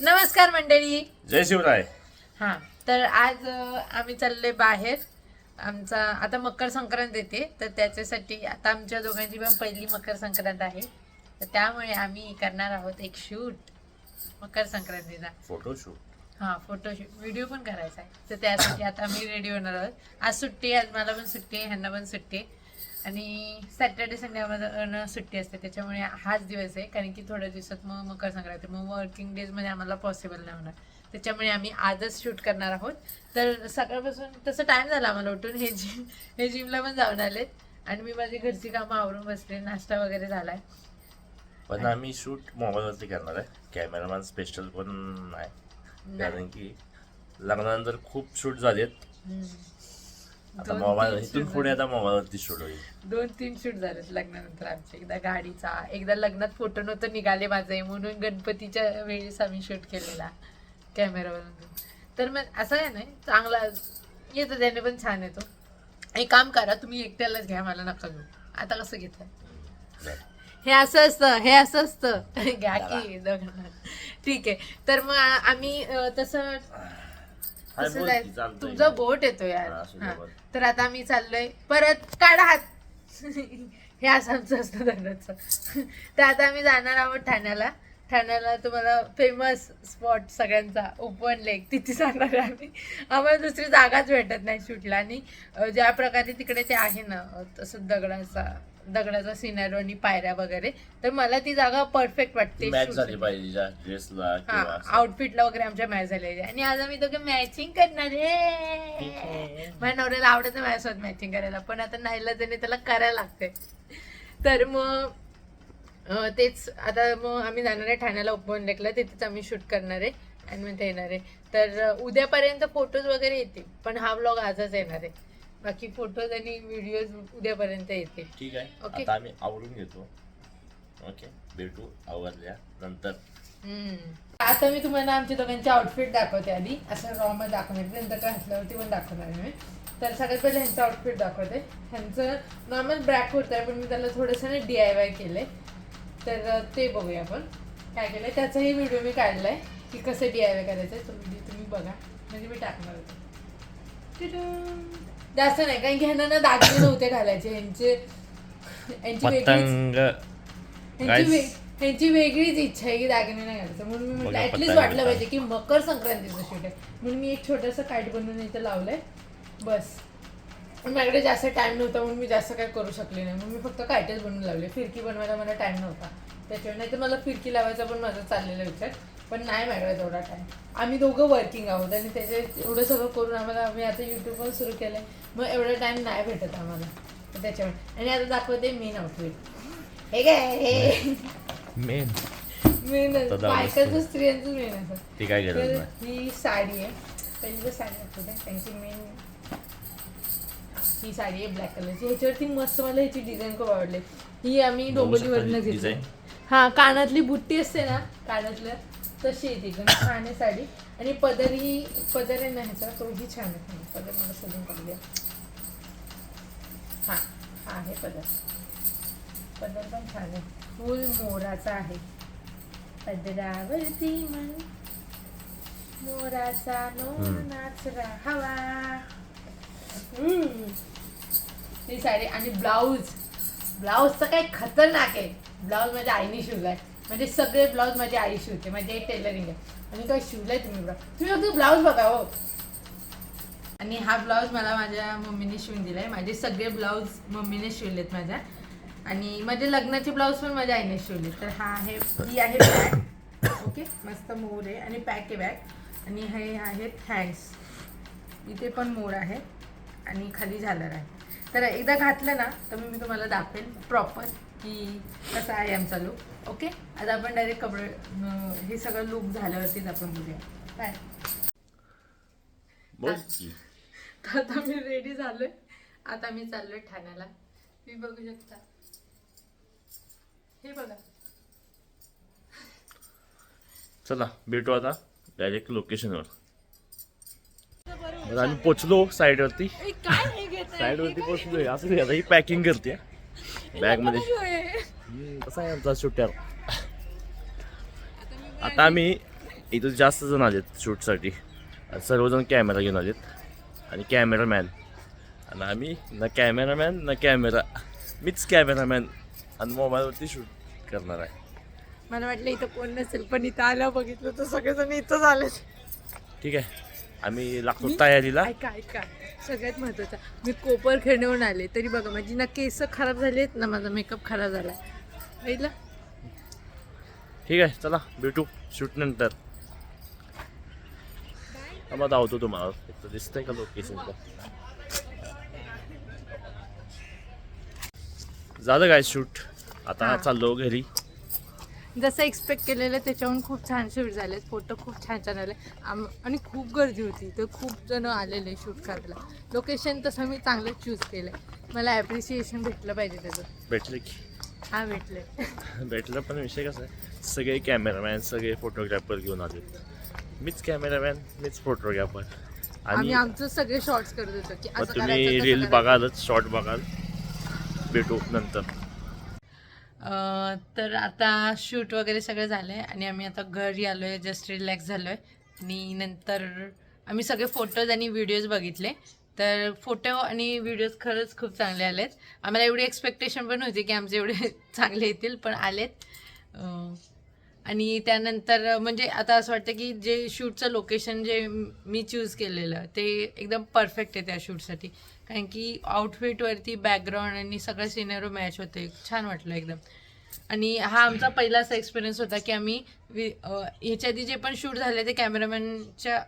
नमस्कार मंडळी. जय शिवराय. हा तर आज आम्ही चाललोय बाहेर. आमचा आता मकर संक्रांत येते तर त्याच्यासाठी आता आमच्या दोघांची पण पहिली मकर संक्रांत आहे. तर त्यामुळे आम्ही करणार आहोत एक शूट. मकर संक्रांतीचा. फोटोशूट हा फोटोशूट व्हिडिओ पण करायचा आहे. तर त्यासाठी आता आम्ही रेडी होणार आहोत. आज सुट्टी आज मला पण सुट्टी आहे ह्यांना पण सुट्टी आहे. आणि सॅटर्डे संडे आम्हाला सुट्टी असते त्याच्यामुळे हाच दिवस आहे. कारण की थोड्या दिवसात मग मकर संक्रांत. मग वर्किंग डेजमध्ये आम्हाला पॉसिबल नाही होणार. त्याच्यामुळे आम्ही आजच शूट करणार आहोत. तर सकाळपासून तसं टाइम झाला आम्हाला उठून. हे जिम हे जिमला पण जाऊन आलेत. आणि मी माझी घरची कामं आवरून बसले. नाश्ता वगैरे झालाय. पण आम्ही शूट मोबाईलवरती करणार आहे. कॅमेरामॅन स्पेशल पण नाही. कारण की लग्नानंतर खूप शूट झालेत. आता दोन- मोबाईल तीन इथून पुढे आता मोबाईलवरती शूट होईल. दोन तीन शूट झालेत लग्नानंतर आमचे एकदा गाडीचा एकदा लग्नात फोटो नव्हतं निघाले माझे म्हणून गणपतीच्या वेळेस आम्ही शूट केलेला कॅमेरावरून तर मग असं आहे नाही चांगला येतो त्याने पण छान येतो. एक काम करा तुम्ही एकट्यालाच घ्या मला नका घेऊ. आता कसं घेताय. हे असं असतं हे असं असतं. घ्या की दोघांना. ठीक आहे. तर मग आम्ही अं, तसं हाय, तसं बोल जाय- की, चालतंय. तुमचा बोट येतो यार. हा, असू दे, हा. बोल. तर आता आम्ही चाललोय. परत काढा हात. हे असं आमचं असतं दररोजचं. तर आता आम्ही जाणार आहोत ठाण्याला. ठाण्याला तुम्हाला फेमस स्पॉट सगळ्यांचा ओपन लेक तिथे जाणार आहे आम्ही. आम्हाला दुसरी जागाच भेटत नाही शूटला. आणि अं, ज्या प्रकारे तिकडे ते आहे ना अं, तसं दगडाचा दगडाचा सिनेरो आणि पायऱ्या वगैरे तर मला ती जागा परफेक्ट वाटते मॅच झाली. पाहिजे ड्रेसला. आउटफिटला वगैरे आमच्या मॅच झालेली आणि आज आम्ही दोघे मॅचिंग करणार. आहे माझ्या नवऱ्याला आवडतं माझ्यासोबत मॅचिंग करायला पण आता नाहीला त्याने त्याला करायला लागते तर मग तेच आता मग आम्ही जाणार आहे ठाण्याला ओपन लेकला तिथेच आम्ही शूट करणार आहे आणि मग ते येणार आहे. तर उद्यापर्यंत फोटोज वगैरे येतील पण हा ब्लॉग आजच येणार आहे. बाकी फोटोज आणि व्हिडिओज उद्यापर्यंत येतील. ठीक आहे. ओके. आता आम्ही आवरून घेतो. ओके भेटू आवरल्या नंतर. हम्म. आता मी तुम्हाला आमच्या दोघांचे आउटफिट दाखवते आधी. असं रॉ मध्ये दाखवणार नंतर घातल्यावरती पण दाखवणार आहे मी. तर सगळ्यात पहिले ह्यांचं आउटफिट दाखवते. ह्यांचं नॉर्मल ब्रॅक कुर्ता आहे पण मी त्याला थोडंसं ना डी आय वाय केलंय. तर ते बघूया आपण. काय केलंय? त्याचाही व्हिडिओ मी काढलाय की कसं डी आय वाय करायचं आहे तुम्ही तुम्ही बघा. म्हणजे मी टाकणार होते. जास्त नाही कारण की ह्यांना ना दागिने नव्हते घालायचे. यांची वेगळीच पतंग. ह्यांची Guys. वे- ह्यांची वेगळीच इच्छा आहे की दागिने नाही घालायचं. म्हणून मी म्हटलं बघा, ऍटलीस्ट पतंग वाटलं. पाहिजे की मकर संक्रांतीचं शूट आहे. म्हणून मी एक छोटंसं काईट बनवून इथं लावलंय. बस. पण माझ्याकडे जास्त टाइम नव्हता म्हणून मी जास्त काय करू शकले नाही. म्हणून मी फक्त कायटेच बनवून लावले. फिरकी बनवायला मला टाइम नव्हता. त्याच्यामुळे नाही तर मला फिरकी लावायचा पण माझा चाललेला विचार. पण नाही माझ्याकडे तेवढा टाइम आम्ही दोघं वर्किंग आहोत आणि त्याचे एवढं सगळं करून आम्हाला आम्ही आता युट्यूब पण सुरू केलंय. मग एवढा टाइम नाही भेटत आम्हाला. त्याच्यामुळे आणि आता दाखवते मेन आउटफिट हे काय? हे मेन मेन बायकाचं. स्त्रियांचं मेन असं ती काय गरज तर नाही. ही साडी आहे. पहिली तर साडी दाखवते त्यांची मेन ही साडी आहे ब्लॅक कलरची ह्याच्यावरती मस्त मला ह्याची डिझाईन खूप आवडली. ही आम्ही डोंबोलीवरनं घेतली? हा कानातली बुट्टी असते ना कानातलं तशी येते एकदम छान आहे साडी. आणि पदर ही पदर आहे ना ह्याचा तोही छान आहे. पदर मला शोधून काढूया हा हा आहे पदर. पदर पण छान आहे. फुल मोराचा आहे. पदरावरती मन. मोराचा नो नाच नाचरा हवा ही साडी आणि ब्लाऊज. ब्लाऊजचं काय खतरनाक आहे. ब्लाऊज माझ्या आईने शिवलाय. म्हणजे सगळे ब्लाऊज माझी आई शिवते माझी आई टेलरिंग आहे. आणि काय शिवलाय तुम्ही ब्लाऊज तुम्ही फक्त ब्लाऊज बघा हो. आणि हा ब्लाऊज मला माझ्या मम्मीने शिवून दिला आहे माझे सगळे ब्लाऊज मम्मीने शिवलेत माझ्या. आणि माझे लग्नाचे ब्लाऊज पण माझ्या आईने शिवले तर हा आहे ही आहे बॅग ओके मस्त मोर आहे. आणि पॅक आहे बॅग आणि हे आहेत हँड्स इथे पण मोर आहे. आणि खाली झालर आहे. तर एकदा घातलं ना तर मी तुम्हाला दाखवेन प्रॉपर की कसा आहे आमचा लुक ओके आता आपण डायरेक्ट कपडे हे सगळं लुक झाल्यावरतीच आपण बघूया. काय. तर आता मी रेडी झालोय. आता मी चाललोय ठाण्याला. मी बघू शकता. हे बघा. चला भेटू आता डायरेक्ट लोकेशनवर आम्ही पोचलो साईडवरती साईडवरती पोचलोय. असं आता ही पॅकिंग करते. बॅगमध्ये. कसा आहे आमचा सुट्ट्यावर आता आम्ही इथं जास्त जण आलेत शूटसाठी आणि सर्वजण कॅमेरा घेऊन आलेत. आणि कॅमेरामॅन आणि आम्ही ना कॅमेरामॅन ना कॅमेरा मीच कॅमेरामॅन आणि मोबाईलवरती शूट करणार आहे. मला वाटलं इथं कोण नसेल पण इथं आलं बघितलं तर सगळेजण इथंच आले ठीक आहे. आम्ही लागतो तयारीला. ऐका ऐका. सगळ्यात महत्वाचं मी कोपर खेळण्याहून आले. तरी बघा माझी ना केस खराब झाली आहेत ना माझा मेकअप खराब झाला आहे ठीक आहे चला भेटू शूट नंतर. आम्हाला धावतो तुम्हाला. इथं दिसतंय का लोकेशन झालं काय शूट आता. चाललो घरी. जसं एक्सपेक्ट केलेलं त्याच्याहून खूप छान शूट झाले फोटो खूप छान छान आले. आम आणि खूप गर्दी होती. तर खूप जण आलेले शूट करायला. लोकेशन तसं मी चांगलं चूज केलं मला ॲप्रिसिएशन भेटलं पाहिजे त्याचं. भेटलं की. हा भेटले. भेटलं पण विषय कसा आहे? सगळे कॅमेरामॅन सगळे फोटोग्राफर घेऊन आले मीच कॅमेरामॅन मीच फोटोग्राफर आणि आम्ही आमचं सगळे शॉर्ट्स करत होतो की मग असं तुम्ही तसं रील करायचं. बघालच शॉर्ट बघाल. भेटू नंतर. अं, तर आता शूट वगैरे सगळं झालं आहे आणि आम्ही आता घरी आलो आहे जस्ट रिलॅक्स झालो आहे आणि नंतर आम्ही सगळे फोटोज आणि व्हिडिओज बघितले. तर फोटो आणि व्हिडिओज खरंच खूप चांगले आलेत. आम्हाला एवढी एक्सपेक्टेशन पण होती की आमचे एवढे चांगले येतील पण आलेत. आणि त्यानंतर म्हणजे आता असं वाटतं की जे शूटचं लोकेशन जे मी चूज केलेलं ते एकदम परफेक्ट आहे त्या शूटसाठी. कारण की आउटफिटवरती बॅकग्राऊंड आणि सगळं सिनेरो मॅच होते छान वाटलं एकदम. आणि हा आमचा पहिला असा एक्सपिरियन्स होता की आम्ही वि- ह्याच्या आधी जे पण शूट झाले ते कॅमेरामॅनच्या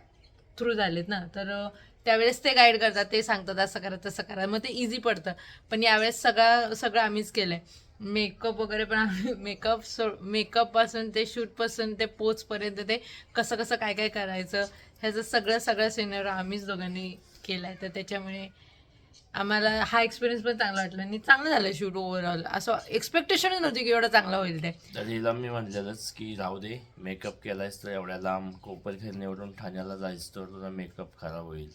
थ्रू झालेत ना. तर त्यावेळेस ते गाईड करतात ते सांगतात असं करा तसं करा मग ते इझी पडतं. पण यावेळेस सगळं सगळं आम्हीच केलं आहे मेकअप वगैरे पण आम्ही मेकअप सो मेकअपपासून ते शूटपासून ते पोचपर्यंत ते कसं कसं काय काय करायचं ह्याचं सगळं सगळं सिनेर आम्हीच दोघांनी केलं आहे तर त्याच्यामुळे आम्हाला हा एक्सपिरियन्स पण चांगला वाटला. आणि चांगलं झालं शूट ओव्हरऑल असं एक्सपेक्टेशनच नव्हती की एवढं चांगलं होईल ते. तर हिला मी म्हणलेलंच की राहू दे मेकअप केलायस तर एवढ्या लांब कोपर निवडून ठाण्याला जायचं तर तुझा मेकअप खराब होईल.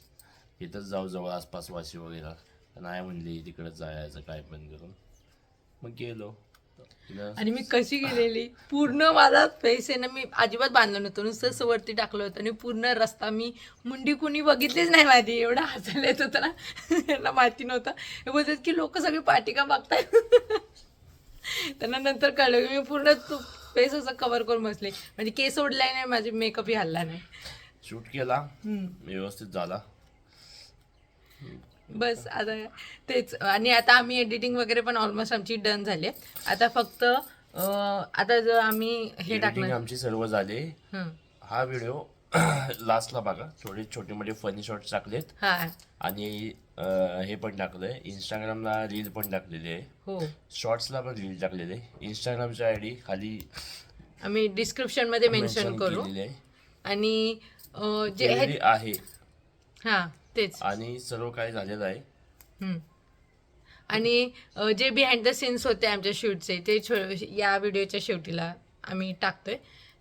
इथंच जाऊ जवळ आसपास वाशी वगैरे. तर नाही म्हणली तिकडं जायचं काय पण करून. मग गेलो. आणि मी कशी गेलेली? पूर्ण माझा फेस आहे ना मी अजिबात बांधलं नव्हतं. नुसतं असं वरती टाकलं होतं आणि पूर्ण रस्ता मी मुंडी कुणी बघितलीच नाही माझी. एवढा हसायला येत होतं ना. त्यांना माहिती नव्हतं. हे बोलतात की लोक सगळी पाठी का बघताय त्यांना नंतर कळलं की मी पूर्ण फेस असं कव्हर करून बसले. म्हणजे केस ओढलाय नाही माझी मेकअपही हल्ला नाही. शूट केला. व्यवस्थित झाला. बस आता तेच. आणि आता आम्ही एडिटिंग वगैरे पण ऑलमोस्ट आमची डन झाली. आता फक्त आता जर आम्ही हे टाकणार आमची सर्व झाली. हं. हा व्हिडिओ लास्टला बघा. थोडे छोटे मोठे फनी शॉर्ट्स टाकलेत. हा. आणि हे पण टाकलंय. इंस्टाग्रामला रील पण टाकलेली आहे. हो. शॉर्ट्सला पण रील टाकलेली आहे. इंस्टाग्रामची आय डी खाली आम्ही डिस्क्रिप्शनमध्ये मेन्शन करू. आणि जे हे- आहे. हा. तेच. आणि सर्व काही झालेलं आहे. हम्म. आणि अं, जे बिहाइंड द सीन्स होते आमच्या शूटचे ते छो- या व्हिडिओच्या शेवटीला आम्ही टाकतोय.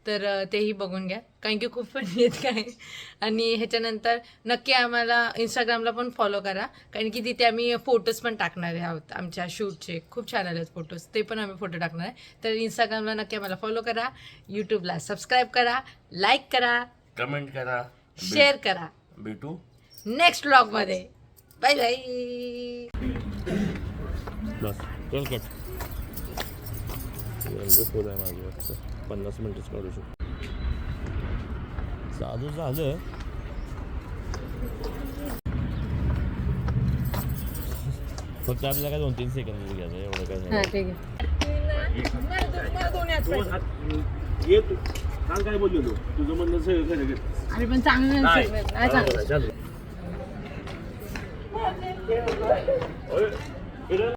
तर अं, तेही बघून घ्या. कारण की खूप फनी आहेत काय. आणि ह्याच्यानंतर नक्की आम्हाला इंस्टाग्रामला पण फॉलो करा. कारण की तिथे आम्ही फोटोज पण टाकणार आहोत आमच्या शूटचे. खूप छान आले फोटोज ते पण आम्ही फोटो टाकणार आहे. तर इंस्टाग्रामला नक्की आम्हाला फॉलो करा. यूट्यूबला सबस्क्राईब करा. लाईक करा. कमेंट करा. शेअर करा. भेटू. नेक्स्ट ब्लॉगमध्ये बाय बाय बस चल कट फोन आहे माझी वाटतं. पन्नास मिनिटच काढू शकतो. चालू झालं. फक्त आपल्याला काय दोन तीन सेकंद घ्यायचं एवढं काय हां नाही. ठीक आहे. ये तू काल काय बोललेलो? तुझं म्हणणं सगळं. अरे पण चांगलं